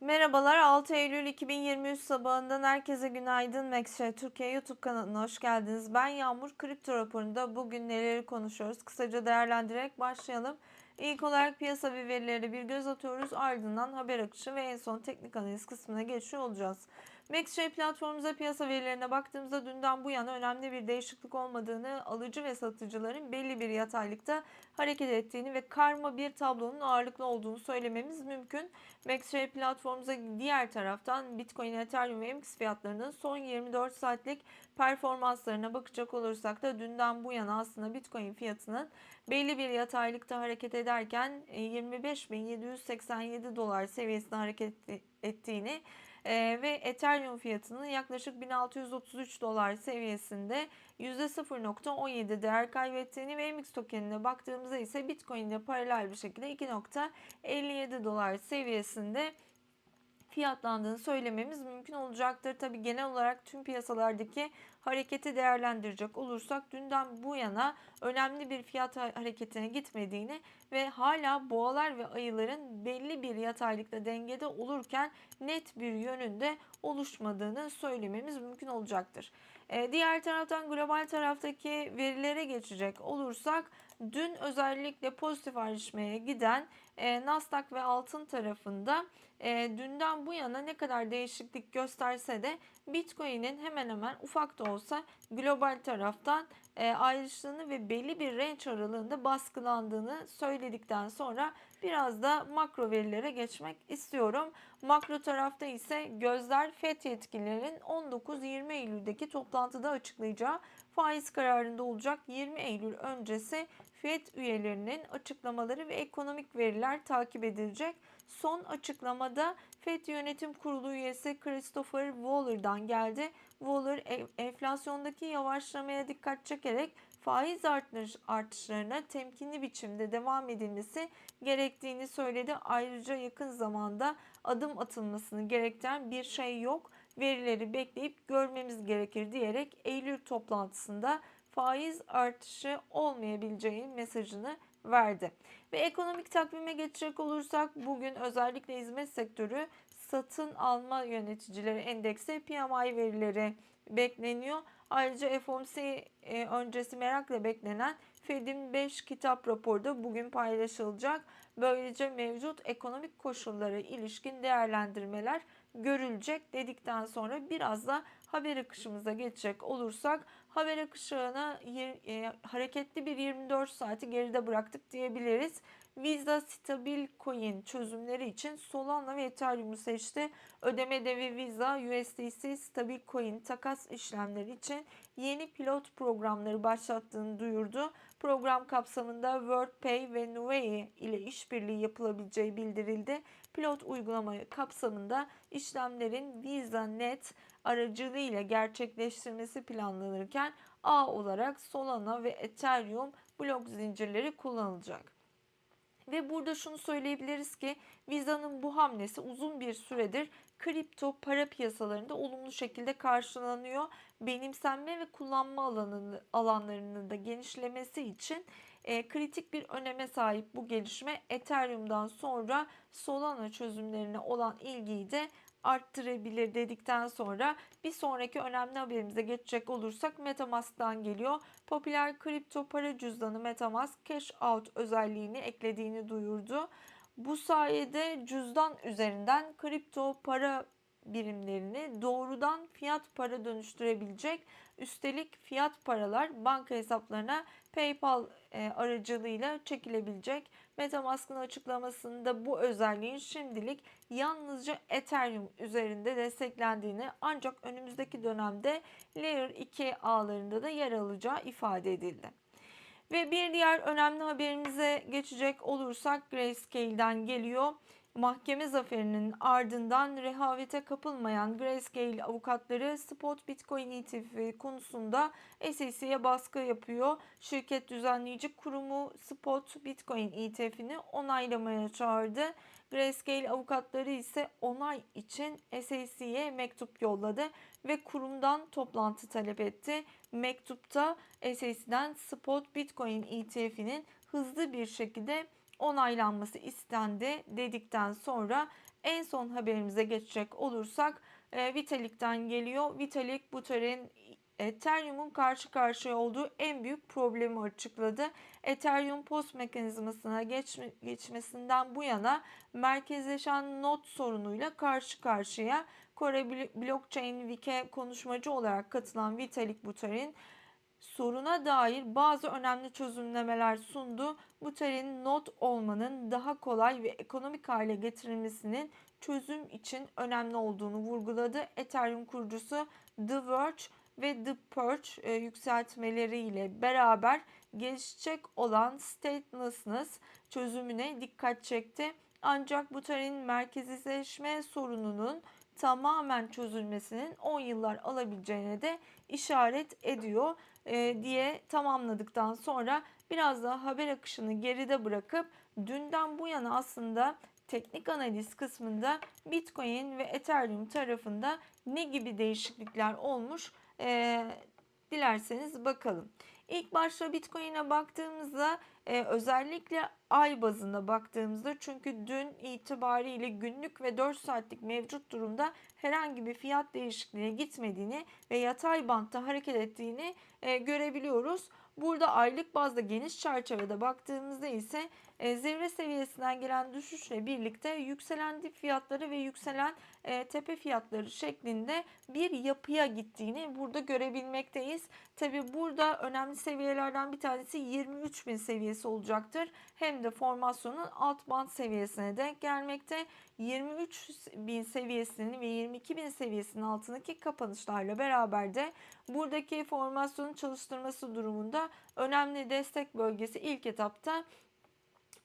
Merhabalar 6 Eylül 2023 sabahından herkese günaydın. Maxshare Türkiye YouTube kanalına hoş geldiniz. Ben Yağmur Kripto raporunda bugün neleri konuşuyoruz? Kısaca değerlendirerek başlayalım. İlk olarak piyasa ve verilere bir göz atıyoruz. Ardından haber akışı ve en son teknik analiz kısmına geçiyor olacağız. Maxshare platformumuza piyasa verilerine baktığımızda dünden bu yana önemli bir değişiklik olmadığını, alıcı ve satıcıların belli bir yataylıkta hareket ettiğini ve karma bir tablonun ağırlıklı olduğunu söylememiz mümkün. Maxshare platformumuza diğer taraftan Bitcoin, Ethereum ve MX fiyatlarının son 24 saatlik performanslarına bakacak olursak da dünden bu yana aslında Bitcoin fiyatının belli bir yataylıkta hareket ederken 25.787 dolar seviyesinde hareket ettiğini ee, ve Ethereum fiyatının yaklaşık 1633 dolar seviyesinde %0.17 değer kaybettiğini ve MX tokenine baktığımızda ise Bitcoin ile paralel bir şekilde 2.57 dolar seviyesinde fiyatlandığını söylememiz mümkün olacaktır. Tabi genel olarak tüm piyasalardaki hareketi değerlendirecek olursak dünden bu yana önemli bir fiyat hareketine gitmediğini ve hala boğalar ve ayıların belli bir yataylıkta dengede olurken net bir yönünde oluşmadığını söylememiz mümkün olacaktır. Ee, diğer taraftan global taraftaki verilere geçecek olursak dün özellikle pozitif ayrışmaya giden e, Nasdaq ve altın tarafında e, dünden bu yana ne kadar değişiklik gösterse de Bitcoin'in hemen hemen ufak da olsa global taraftan e, ayrıştığını ve belli bir range aralığında baskılandığını söyledikten sonra biraz da makro verilere geçmek istiyorum. Makro tarafta ise gözler FED yetkililerin 19-20 Eylül'deki toplantıda açıklayacağı faiz kararında olacak 20 Eylül öncesi FED üyelerinin açıklamaları ve ekonomik veriler takip edilecek. Son açıklamada FED Yönetim Kurulu üyesi Christopher Waller'dan geldi. Waller enflasyondaki yavaşlamaya dikkat çekerek faiz artış, artışlarına temkinli biçimde devam edilmesi gerektiğini söyledi. Ayrıca yakın zamanda adım atılmasını gerektiren bir şey yok. Verileri bekleyip görmemiz gerekir diyerek Eylül toplantısında faiz artışı olmayabileceği mesajını verdi. Ve ekonomik takvime geçecek olursak bugün özellikle hizmet sektörü satın alma yöneticileri endeksi PMI verileri bekleniyor. Ayrıca FOMC e, öncesi merakla beklenen Fed'in 5 kitap raporu da bugün paylaşılacak. Böylece mevcut ekonomik koşullara ilişkin değerlendirmeler görülecek dedikten sonra biraz da haber akışımıza geçecek olursak haber akışına e, hareketli bir 24 saati geride bıraktık diyebiliriz. Visa Stabil Coin çözümleri için Solana ve Ethereum'u seçti. Ödeme devi Visa, USDC Stabil Coin takas işlemleri için yeni pilot programları başlattığını duyurdu. Program kapsamında WorldPay ve Nuvei ile işbirliği yapılabileceği bildirildi. Pilot uygulama kapsamında işlemlerin Visa Net aracılığıyla gerçekleştirmesi planlanırken ağ olarak Solana ve Ethereum blok zincirleri kullanılacak. Ve burada şunu söyleyebiliriz ki Visa'nın bu hamlesi uzun bir süredir kripto para piyasalarında olumlu şekilde karşılanıyor. Benimsenme ve kullanma alanını, alanlarının da genişlemesi için e, kritik bir öneme sahip bu gelişme Ethereum'dan sonra Solana çözümlerine olan ilgiyi de arttırabilir dedikten sonra bir sonraki önemli haberimize geçecek olursak Metamask'tan geliyor. Popüler kripto para cüzdanı Metamask Cash Out özelliğini eklediğini duyurdu. Bu sayede cüzdan üzerinden kripto para birimlerini doğrudan fiyat para dönüştürebilecek. Üstelik fiyat paralar banka hesaplarına PayPal e, aracılığıyla çekilebilecek. Metamask'ın açıklamasında bu özelliğin şimdilik yalnızca Ethereum üzerinde desteklendiğini ancak önümüzdeki dönemde Layer 2 ağlarında da yer alacağı ifade edildi. Ve bir diğer önemli haberimize geçecek olursak Grayscale'den geliyor. Mahkeme zaferinin ardından rehavete kapılmayan Grayscale avukatları spot Bitcoin ETF konusunda SEC'ye baskı yapıyor. Şirket düzenleyici kurumu spot Bitcoin ETF'ini onaylamaya çağırdı. Grayscale avukatları ise onay için SEC'ye mektup yolladı ve kurumdan toplantı talep etti. Mektupta SEC'den spot Bitcoin ETF'inin hızlı bir şekilde onaylanması istendi dedikten sonra en son haberimize geçecek olursak e, Vitalik'ten geliyor. Vitalik Buterin Ethereum'un karşı karşıya olduğu en büyük problemi açıkladı. Ethereum post mekanizmasına geçme, geçmesinden bu yana merkezleşen not sorunuyla karşı karşıya Kore Blockchain Week'e konuşmacı olarak katılan Vitalik Buterin soruna dair bazı önemli çözümlemeler sundu. Buterin not olmanın daha kolay ve ekonomik hale getirilmesinin çözüm için önemli olduğunu vurguladı. Ethereum kurucusu The Verge ve The Purge e, yükseltmeleriyle beraber gelişecek olan statelessness çözümüne dikkat çekti. Ancak bu tarihin merkezleşme sorununun tamamen çözülmesinin 10 yıllar alabileceğine de işaret ediyor e, diye tamamladıktan sonra biraz daha haber akışını geride bırakıp dünden bu yana aslında teknik analiz kısmında Bitcoin ve Ethereum tarafında ne gibi değişiklikler olmuş e, dilerseniz bakalım. İlk başta Bitcoin'e baktığımızda e, özellikle ay bazında baktığımızda çünkü dün itibariyle günlük ve 4 saatlik mevcut durumda herhangi bir fiyat değişikliğine gitmediğini ve yatay bantta hareket ettiğini e, görebiliyoruz. Burada aylık bazda geniş çerçevede baktığımızda ise e, zirve seviyesinden gelen düşüşle birlikte yükselen dip fiyatları ve yükselen e, tepe fiyatları şeklinde bir yapıya gittiğini burada görebilmekteyiz. Tabi burada önemli seviyelerden bir tanesi 23.000 seviyesi olacaktır. Hem de formasyonun alt band seviyesine denk gelmekte. 23.000 seviyesinin ve 22.000 seviyesinin altındaki kapanışlarla beraber de buradaki formasyonun çalıştırması durumunda önemli destek bölgesi ilk etapta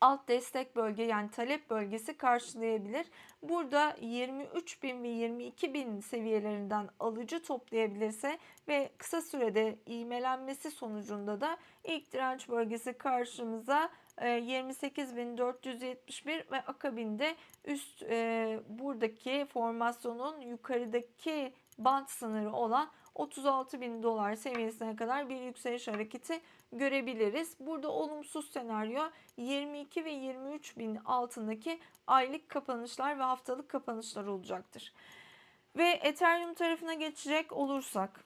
alt destek bölge yani talep bölgesi karşılayabilir. Burada 23.000 ve 22.000 seviyelerinden alıcı toplayabilirse ve kısa sürede iğmelenmesi sonucunda da ilk direnç bölgesi karşımıza 28.471 e, ve akabinde üst e, buradaki formasyonun yukarıdaki band sınırı olan 36 bin dolar seviyesine kadar bir yükseliş hareketi görebiliriz. Burada olumsuz senaryo 22 ve 23 bin altındaki aylık kapanışlar ve haftalık kapanışlar olacaktır. Ve Ethereum tarafına geçecek olursak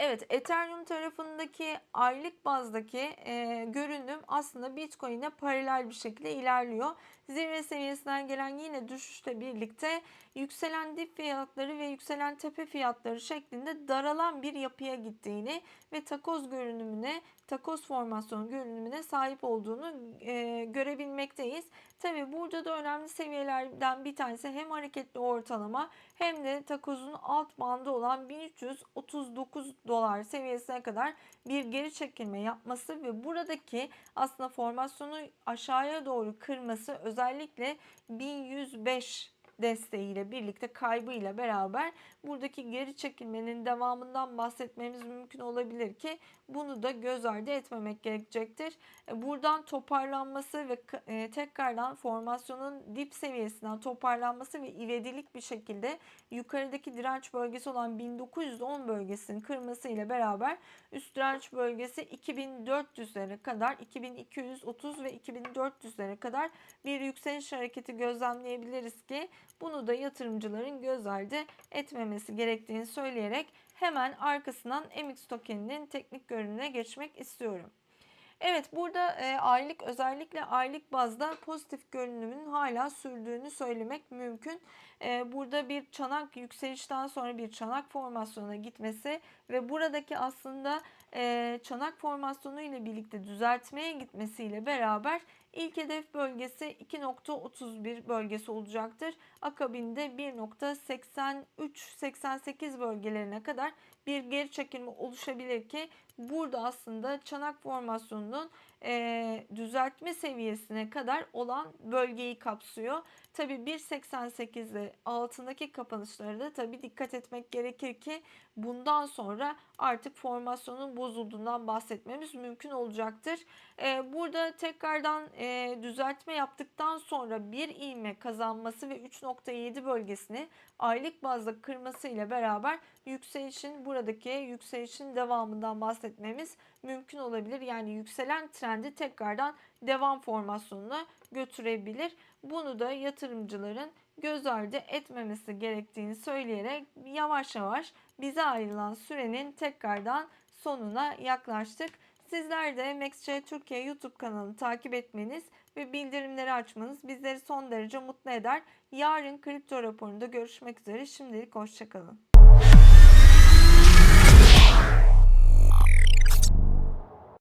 Evet, Ethereum tarafındaki aylık bazdaki e, görünüm aslında Bitcoin'e paralel bir şekilde ilerliyor. Zirve seviyesinden gelen yine düşüşle birlikte yükselen dip fiyatları ve yükselen tepe fiyatları şeklinde daralan bir yapıya gittiğini ve takoz görünümüne, takoz formasyon görünümüne sahip olduğunu e, görebilmekteyiz. Tabi burada da önemli seviyelerden bir tanesi hem hareketli ortalama hem de takozun alt bandı olan 1339 dolar seviyesine kadar bir geri çekilme yapması ve buradaki aslında formasyonu aşağıya doğru kırması özellikle 1105 desteğiyle birlikte kaybıyla beraber buradaki geri çekilmenin devamından bahsetmemiz mümkün olabilir ki bunu da göz ardı etmemek gerekecektir. E, buradan toparlanması ve e, tekrardan formasyonun dip seviyesinden toparlanması ve ivedilik bir şekilde yukarıdaki direnç bölgesi olan 1910 bölgesinin kırması ile beraber üst direnç bölgesi 2400'lere kadar 2230 ve 2400'lere kadar bir yükseliş hareketi gözlemleyebiliriz ki bunu da yatırımcıların göz ardı etmemesi gerektiğini söyleyerek hemen arkasından MX tokeninin teknik görünümüne geçmek istiyorum. Evet burada e, aylık özellikle aylık bazda pozitif görünümün hala sürdüğünü söylemek mümkün. E, burada bir çanak yükselişten sonra bir çanak formasyonuna gitmesi ve buradaki aslında e, çanak formasyonu ile birlikte düzeltmeye gitmesiyle beraber ilk hedef bölgesi 2.31 bölgesi olacaktır. Akabinde 1.83-88 bölgelerine kadar bir geri çekilme oluşabilir ki burada aslında çanak formasyonunun e, düzeltme seviyesine kadar olan bölgeyi kapsıyor. Tabi 1.88'de altındaki kapanışlara da tabi dikkat etmek gerekir ki bundan sonra artık formasyonun bozulduğundan bahsetmemiz mümkün olacaktır. E, burada tekrardan e, düzeltme yaptıktan sonra bir ivme kazanması ve 3.7 bölgesini aylık bazda kırması ile beraber yükselişin buradaki yükselişin devamından bahsetmemiz mümkün olabilir. Yani yükselen trendi tekrardan devam formasyonuna götürebilir. Bunu da yatırımcıların göz ardı etmemesi gerektiğini söyleyerek yavaş yavaş bize ayrılan sürenin tekrardan sonuna yaklaştık. Sizler de MaxC Türkiye YouTube kanalını takip etmeniz ve bildirimleri açmanız bizleri son derece mutlu eder. Yarın kripto raporunda görüşmek üzere. Şimdilik hoşçakalın.